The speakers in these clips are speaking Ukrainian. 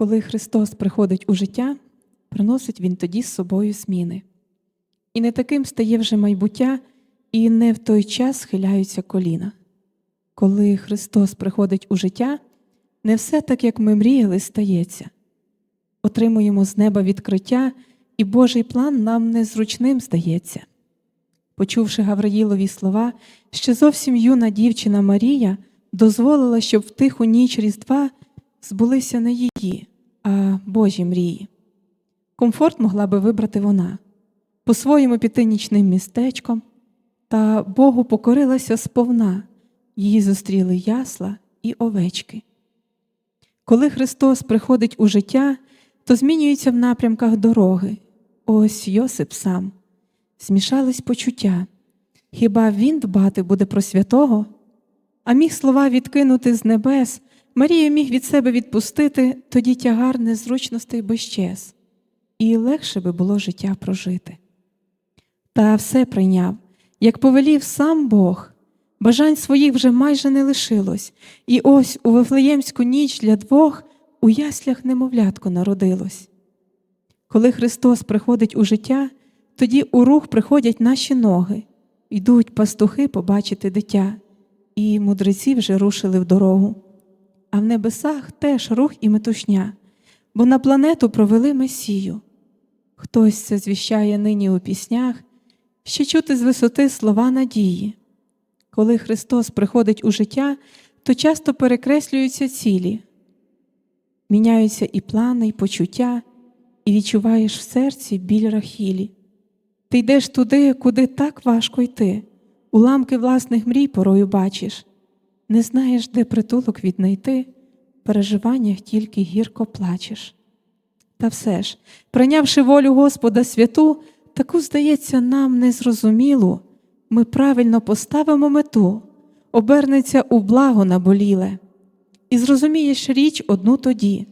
Коли Христос приходить у життя, приносить Він тоді з собою зміни. І не таким стає вже майбуття, і не в той час схиляються коліна. Коли Христос приходить у життя, не все так, як ми мріяли, стається. Отримуємо з неба відкриття, і Божий план нам незручним здається. Почувши Гавраїлові слова, ще зовсім юна дівчина Марія дозволила, щоб в тиху ніч Різдва збулися не її, а Божі мрії. Комфорт могла би вибрати вона, по-своєму піти нічним містечком, та Богу покорилася сповна, її зустріли ясла і овечки. Коли Христос приходить у життя, то змінюється в напрямках дороги. Ось Йосип сам. Змішались почуття. Хіба він дбати буде про святого? А міг слова відкинути з небес, Марію міг від себе відпустити, тоді тягар незручностей би щез, і легше би було життя прожити. Та все прийняв, як повелів сам Бог, бажань своїх вже майже не лишилось, і ось у Вифлеємську ніч для двох у яслях немовлятко народилось. Коли Христос приходить у життя, тоді у рух приходять наші ноги, йдуть пастухи побачити дитя, і мудреці вже рушили в дорогу. А в небесах теж рух і метушня, бо на планету провели Месію. Хтось це звіщає нині у піснях, ще чути з висоти слова надії. Коли Христос приходить у життя, то часто перекреслюються цілі, міняються і плани, і почуття, і відчуваєш в серці біль рахілі. Ти йдеш туди, куди так важко йти, уламки власних мрій порою бачиш, не знаєш, де притулок віднайти, в переживаннях тільки гірко плачеш. Та все ж, прийнявши волю Господа святу, таку, здається, нам незрозумілу, ми правильно поставимо мету, обернеться у благо наболіле, і зрозумієш річ одну тоді,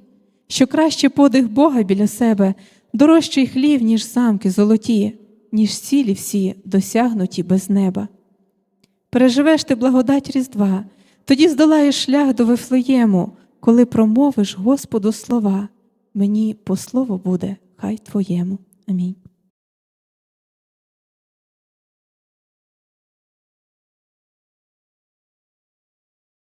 що краще подих Бога біля себе, дорожчий хлів, ніж замки золоті, ніж цілі всі досягнуті без неба. Переживеш ти благодать Різдва, тоді здолаєш шлях до Вифлеєму, коли промовиш Господу слова, мені по слову буде, хай твоєму. Амінь.